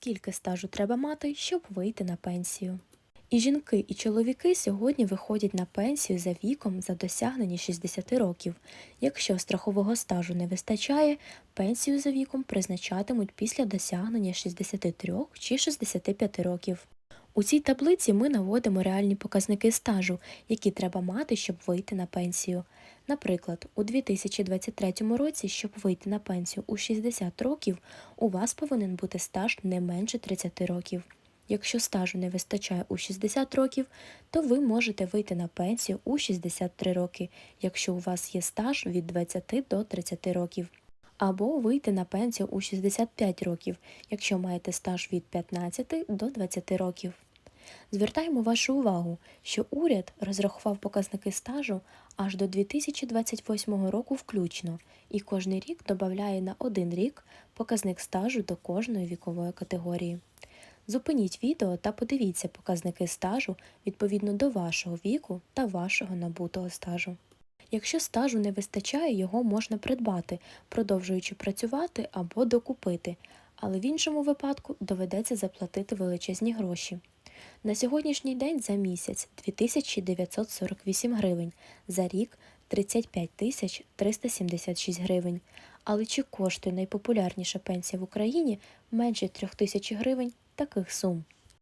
скільки стажу треба мати, щоб вийти на пенсію. І жінки, і чоловіки сьогодні виходять на пенсію за віком за досягнення 60 років. Якщо страхового стажу не вистачає, пенсію за віком призначатимуть після досягнення 63 чи 65 років. У цій таблиці ми наводимо реальні показники стажу, які треба мати, щоб вийти на пенсію. Наприклад, у 2023 році, щоб вийти на пенсію у 60 років, у вас повинен бути стаж не менше 30 років. Якщо стажу не вистачає у 60 років, то ви можете вийти на пенсію у 63 роки, якщо у вас є стаж від 20 до 30 років. Або вийти на пенсію у 65 років, якщо маєте стаж від 15 до 20 років. Звертаємо вашу увагу, що уряд розрахував показники стажу аж до 2028 року включно, і кожний рік додає на один рік показник стажу до кожної вікової категорії. Зупиніть відео та подивіться показники стажу відповідно до вашого віку та вашого набутого стажу. Якщо стажу не вистачає, його можна придбати, продовжуючи працювати або докупити, але в іншому випадку доведеться заплатити величезні гроші. На сьогоднішній день за місяць 2948 гривень, за рік 35 тисяч 376 гривень. Але чи коштує найпопулярніша пенсія в Україні менше 3000 гривень таких сум?